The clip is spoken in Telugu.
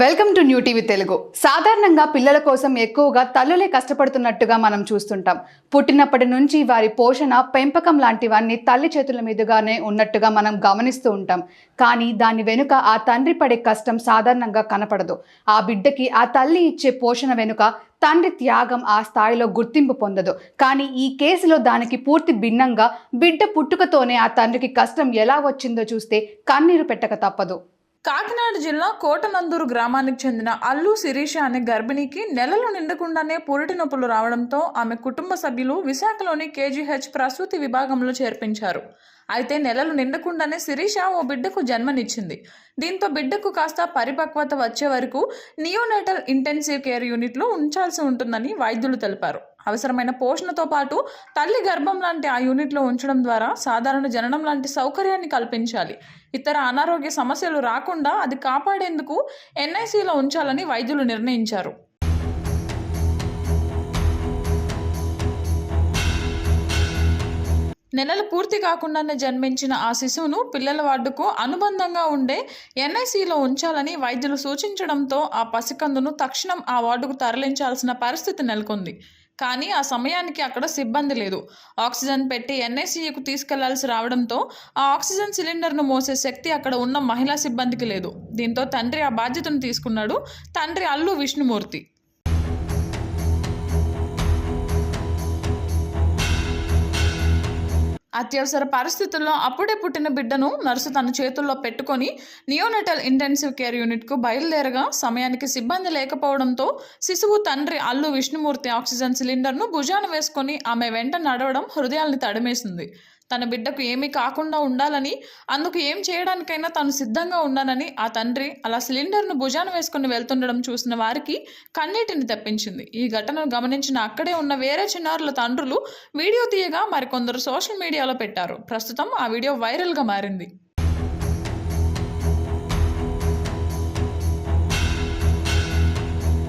Welcome to new TV Telugu. సాధారణంగా పిల్లల కోసం ఎక్కువగా తల్లులే కష్టపడుతున్నట్టుగా మనం చూస్తుంటాం. పుట్టినప్పటి నుంచి వారి పోషణ పెంపకం లాంటివన్నీ తల్లి చేతుల మీదుగానే ఉన్నట్టుగా మనం గమనిస్తూ ఉంటాం. కానీ దాని వెనుక ఆ తండ్రి పడే కష్టం సాధారణంగా కనపడదు. ఆ బిడ్డకి ఆ తల్లి ఇచ్చే పోషణ వెనుక తండ్రి త్యాగం ఆ స్థాయిలో గుర్తింపు పొందదు. కానీ ఈ కేసులో దానికి పూర్తి భిన్నంగా బిడ్డ పుట్టుకతోనే ఆ తండ్రికి కష్టం ఎలా వచ్చిందో చూస్తే కన్నీరు పెట్టక తప్పదు. కాకినాడ జిల్లా కోటనందూరు గ్రామానికి చెందిన అల్లు శిరీష అనే గర్భిణికి నెలలు నిండకుండానే పురిటి నొప్పులు రావడంతో ఆమె కుటుంబ సభ్యులు విశాఖలోని కేజీహెచ్ ప్రసూతి విభాగంలో చేర్పించారు. అయితే నెలలు నిండకుండానే శిరీష ఓ బిడ్డకు జన్మనిచ్చింది. దీంతో బిడ్డకు కాస్త పరిపక్వత వచ్చే వరకు నియోనేటల్ ఇంటెన్సివ్ కేర్ యూనిట్లో ఉంచాల్సి ఉంటుందని వైద్యులు తెలిపారు. అవసరమైన పోషణతో పాటు తల్లి గర్భం లాంటి ఆ యూనిట్లో ఉంచడం ద్వారా సాధారణ జననం లాంటి సౌకర్యాన్ని కల్పించాలి. ఇతర అనారోగ్య సమస్యలు రాకుండా అది కాపాడేందుకు ఎన్ఐసిలో ఉంచాలని వైద్యులు నిర్ణయించారు. నెలలు పూర్తి కాకుండానే జన్మించిన ఆ శిశువును పిల్లల వార్డుకు అనుబంధంగా ఉండే ఎన్ఐసిలో ఉంచాలని వైద్యులు సూచించడంతో ఆ పసికందును తక్షణం ఆ వార్డుకు తరలించాల్సిన పరిస్థితి నెలకొంది. కానీ ఆ సమయానికి అక్కడ సిబ్బంది లేదు. ఆక్సిజన్ పెట్టి ఎన్ఐసీయూకు తీసుకెళ్ళాల్సి రావడంతో ఆ ఆక్సిజన్ సిలిండర్ను మోసే శక్తి అక్కడ ఉన్న మహిళా సిబ్బందికి లేదు. దీంతో తండ్రి ఆ బాధ్యతను తీసుకున్నాడు. తండ్రి అల్లు విష్ణుమూర్తి. అత్యవసర పరిస్థితుల్లో అప్పుడే పుట్టిన బిడ్డను నర్సు తన చేతుల్లో పెట్టుకొని నియోనటల్ ఇంటెన్సివ్ కేర్ యూనిట్కు బయలుదేరగా సమయానికి సిబ్బంది లేకపోవడంతో శిశువు తండ్రి అల్లు విష్ణుమూర్తి ఆక్సిజన్ సిలిండర్ను భుజాన వేసుకొని ఆమె వెంట నడవడం హృదయాల్ని తడిమేసింది. తన బిడ్డకు ఏమీ కాకుండా ఉండాలని అందుకు ఏం చేయడానికైనా తాను సిద్ధంగా ఉన్నానని ఆ తండ్రి అలా సిలిండర్ను భుజాన వేసుకుని వెళ్తుండడం చూసిన వారికి కన్నీటిని తెప్పించింది. ఈ ఘటనను గమనించిన అక్కడే ఉన్న వేరే చిన్నారుల తండ్రులు వీడియో తీయగా మరికొందరు సోషల్ మీడియాలో పెట్టారు. ప్రస్తుతం ఆ వీడియో వైరల్గా మారింది.